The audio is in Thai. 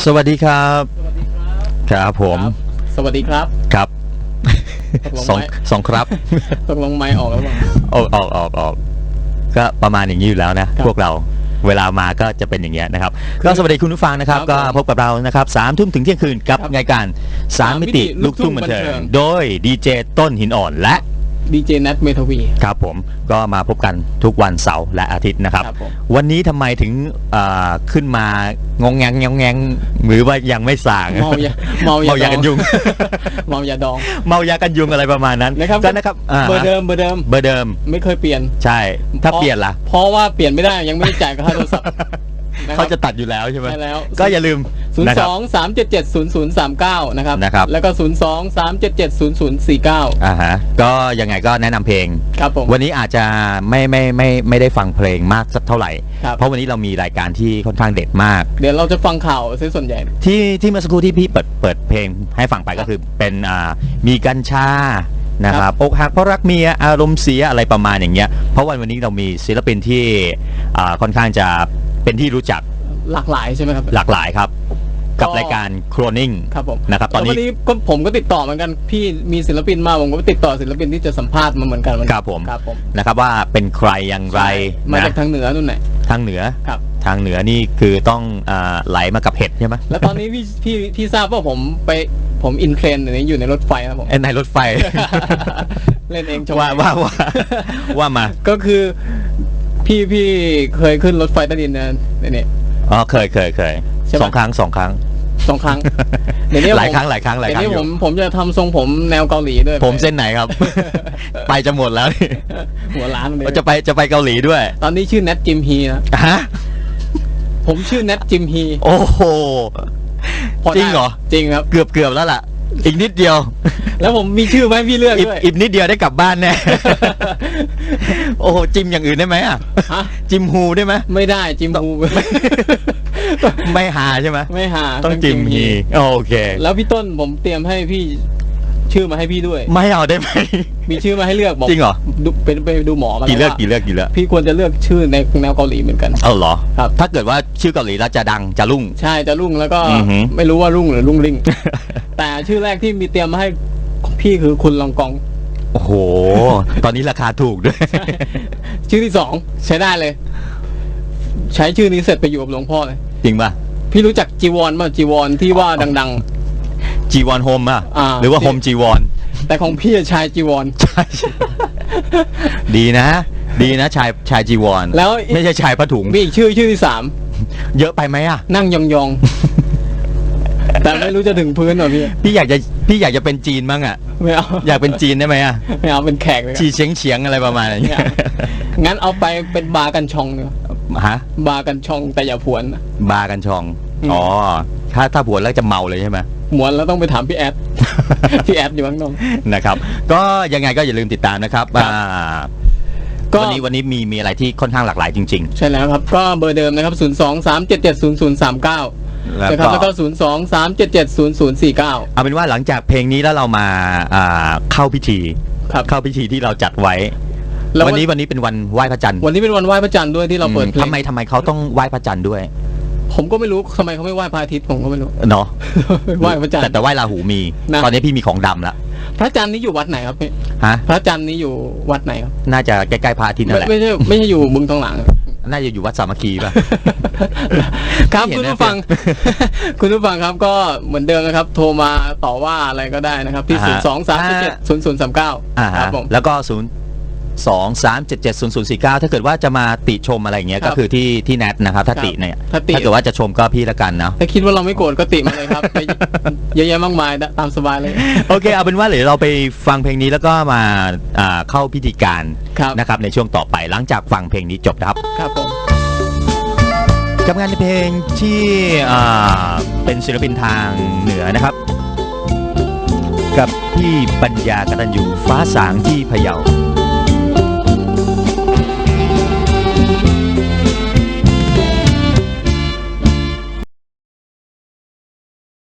สวัสดีครับสวัสดีครับ ครับผม สวัสดีครับ ครับตกลงสองไหมสองครับตกลงไม้ออกแล้วเปล่าออกออกออกออกก็ประมาณอย่างนี้อยู่แล้วนะครับพวกเราเวลามาก็จะเป็นอย่างเงี้ยนะครับ ก็สวัสดีคุณผู้ฟังนะครับครับก็พบกับเรานะครับสามทุ่มถึงเที่ยงคืนกับครับรายการสามมิติสามมิติลูกทุ่งบันเทิลูกทุ่งบันเทิงงโดยดีเจต้นหินอ่อนและ ดีเจนัทเมทวี ครับผมก็มาพบกันทุกวันเสาร์และอาทิตย์นะครับ ครับผม วันนี้ทำไมถึงเอ่อขึ้นมางงแงงงงแงงหรือว่ายังไม่ส่าง เมายาเมายาเมายากันยุงเมายาดองเมายากันยุงอะไรประมาณนั้นนะครับก็นะครับาเบอร์เดิมเบอร์เดิมเบอร์เดิมไม่เคยเปลี่ยน ใช่ ถ้าพราะเปลี่ยนล่ะ เพราะว่าเปลี่ยนไม่ได้ยังไม่ได้จ่ายค่าโทรศัพท์นะครับเขาจะตัดอยู่แล้วใช่ไหมใช่แล้ว ก็อย่าลืม ศูนนะย์คสรับองสามเจ็ดเจ็ดศูนย์ศูนย์สามเก้านะครับ นะครับ แล้วก็ศูนย์สองสามเจ็ดเจ็ดศูนย์ศูนย์สี่เก้าอ่าฮะก็ยังไงก็แนะนำเพลง ครับผม วันนี้อาจจะไม่ไม่ไม่ไม่ได้ฟังเพลงมากสักเท่าไหร่ ครับ เพราะวันนี้เรามีรายการที่ค่อนข้างเด็ดมาก เดี๋ยวเราจะฟังข่าวซะส่วนใหญ่ ที่ที่เมื่อสักครู่ที่พี่เปิดเปิดเพลงให้ฟังไปครับก็คือเป็นอ่ามีกัญชานะคครัรับอกหักเพราะรักเมียอารมณ์เสียอะไรประมาณอย่างเงี้ยเพราะวันวันนี้เรามีศิลปินที่อ่าค่อนข้างจะเป็นที่รู้จักหลากหลายใช่ไหมครับ หลากหลายครับ กับก็รายการโครนิ่งครับผมนะครับตอนนี้แล้ววันนี้ก็ผมก็ติดต่อเหมือนกันพี่มีศิลปินมาผมก็ติดต่อศิลปินที่จะสัมภาษณ์มาเหมือนกันวันนี้ครับผมครับผมนะครับว่าเป็นใครอย่างไรมานะจากทางเหนือนู่นไหนทางเหนือครับทางเหนือนี่คือต้องอาไหลมากับเห็ดใช่ไหมแล้วตอนนี้พี่พี่พี่ทราบว่าผมไปผมอินเทรนด์อยู่ในรถไฟครับผมเอ้ยในรถไฟ เล่นเองชมว่าว่าว่าว่ามา ก็คือพี่พี่เคยขึ้นรถไฟใต้ดินนะเนี่ยอ๋อเคยเคยเคย ใช่ปะสองครั้งสองครั้ง สองครั้งเดี๋ยวนี้หลายผมครั้งหลายครั้งหลายเดี๋ยครั้วงนี้อผยู่มผมจะทำทรงผมแนวเกาหลีด้วย ผมเส้นไหนครับ ไปจะหมดแล้วนี่หัวล้านเลยจะไปจะไปเกาหลีด้วย ตอนนี้ชื่อแนทจิมฮีนะฮะผมชื่อแนทจิมฮี โอ้โหพได้จริงเหรอจริงครับเกือบเกือบแล้วล่ะ อีกนิดเดียว แล้วผมมีชื่อมาให้พี่เลือกอีกด้วยอีกนิดเดียวได้กลับบ้านแน่โอ้โหจิมอย่างอื่นได้ไหมอะฮะจิมฮูได้ไหมไม่ได้จิมฮู ไม่หาใช่ไหมไม่หาต้องจิมฮีโอเค แล้วพี่ต้นผมเตรียมให้พี่ชื่อมาให้พี่ด้วย ไม่เอาได้ไหมมีชื่อมาให้เลือกบอกจริงเหรอดูเป็นไปดูหมอมากี่แล้วเลือกว่ากี่เลือกกี่เลือกพี่ควรจะเลือกชื่อในแนวเกาหลีเหมือนกันเอาเหรอครับถ้าเกิดว่าชื่อเกาหลีแล้วจะดังจะรุ่ง ใช่จะรุ่งแล้วก็อือหือไม่รู้ว่ารุ่งหรือรุ่งริ่งแต่ชื่อแรกที่มีเตรียมมาให้พี่คือคุณลองกองโอ้โห ตอนนี้ราคาถูกด้วย ชื่อที่สองใช้ได้เลย ใช้ชื่อนี้เสร็จไปอยู่กับหลวงพ่อเลย จริงป่ะ พี่รู้จักจีวรป่ะจีวรที่ว่าดัง จีวอนโฮมอะ อ่า หรือว่าโฮมจีวอน ๆ แต่ของพี่อะชายจีวร ใช่ใช่ดีนะ ดีนะชายชายจีวอนแล้วไม่ใช่ชายผ้าถุง มีอีกชื่อชื่อที่สามเยอะไปไหมอะ นั่งยองๆ แต่ไม่รู้จะถึงพื้นหรอพี่พี่อยากจะพี่อยากจะเป็นจีนบ้างอะ ไม่เอาอยากเป็นจีนได้ไหมอะ ไม่เอาเป็นแขกเลยจีเฉียงเฉียงอะไรประมาณนี้เนี่ยงั้นเอาไปเป็นบาร์กันชองเนอะ ฮะ บาร์กันชองแต่อย่าผวนนะบาร์กันชองอืมอ๋อ ถ้าถ้าผวนแล้วจะเมาเลยใช่ไหมหมวนแล้วต้องไปถามพี่แอด พี่แอดอยู่ข้างนอกนะครับ ก็ยังไงก็อย่าลืมติดตามนะครับครับอ่าก็วันนี้วันนี้มีมีอะไรที่ค่อนข้างหลากหลายจริงใช่แล้วครับ ก็เบอร์เดิมนะครับ 0 2 3 7 7 0 0 3 9ๆแล้วนะครับก็แล้วก็ 0 2 3 7 7 0 0 4 9 เอาเป็นว่าหลังจากเพลงนี้แล้วเรามาอ่าเข้าพิธีครับเข้าพิธีที่เราจัดไว้ แล้ววันนี้วันนี้เป็นวันไหว้พระจันทร์วันนี้เป็นวันไหว้พระจันทร์ด้วยที่เราเปิดเพลงทำไมทำไมเขาต้องไหว้พระจันทร์ด้วย ผมก็ไม่รู้ทำไมเขาไม่ไหว้พระอาทิตย์ผมก็ไม่รู้เนาะไหว้พระจันทแต่ร์แต่ไหว้ราหูมีนะตอนนี้พี่มีของดำแล้วพระจันทร์นี้อยู่วัดไหนครับพี่ฮะพระจันทร์นี้อยู่วัดไหนครับน่าจะใกล้ๆพระอาทิตย์นั่นไม่แหละไม่ใช่ไม่ใช่อยู่บึงทองหลังน่าจะอยู่วัดสามัคคีป่ะ ครับไม่เห็นคุณนะผู้ฟัง คุณผู้ฟังครับก็เหมือนเดิมนะครับ โทรมาต่อว่าอะไรก็ได้นะครับ ที่อ่า0ฮะ2 3 7 7 0 0 3 9อ่าคฮะรับผมแล้วก็ศู นย์สองสามเจ็ดเจ็ดศูนย์ศูนย์สี่เก้าถ้าเกิดว่าจะมาติชมอะไรอย่างเงี้ย ครับก็คือที่ที่แนทนะครับ ถ้าครับติเนี่ยถ้าติถ้าเกิดว่าจะชมก็พี่ละกันเนาะ ถ้าคิดว่าเราไม่โกรธก็ติมาเลยครับไปเยอะแยะมากมายตามสบายเลย โอเค เอาเป็นว่าเดี๋ยวเราไปฟังเพลงนี้แล้วก็มาอ่าเข้าพิธีการครับ นะครับในช่วงต่อไปหลังจากฟังเพลงนี้จบนะครับ ครับผม กับงานเพลงที่อ่าเป็นศิลปินทางเหนือนะครับ กับพี่ปัญญากตัญญูฟ้าสางที่พะเยา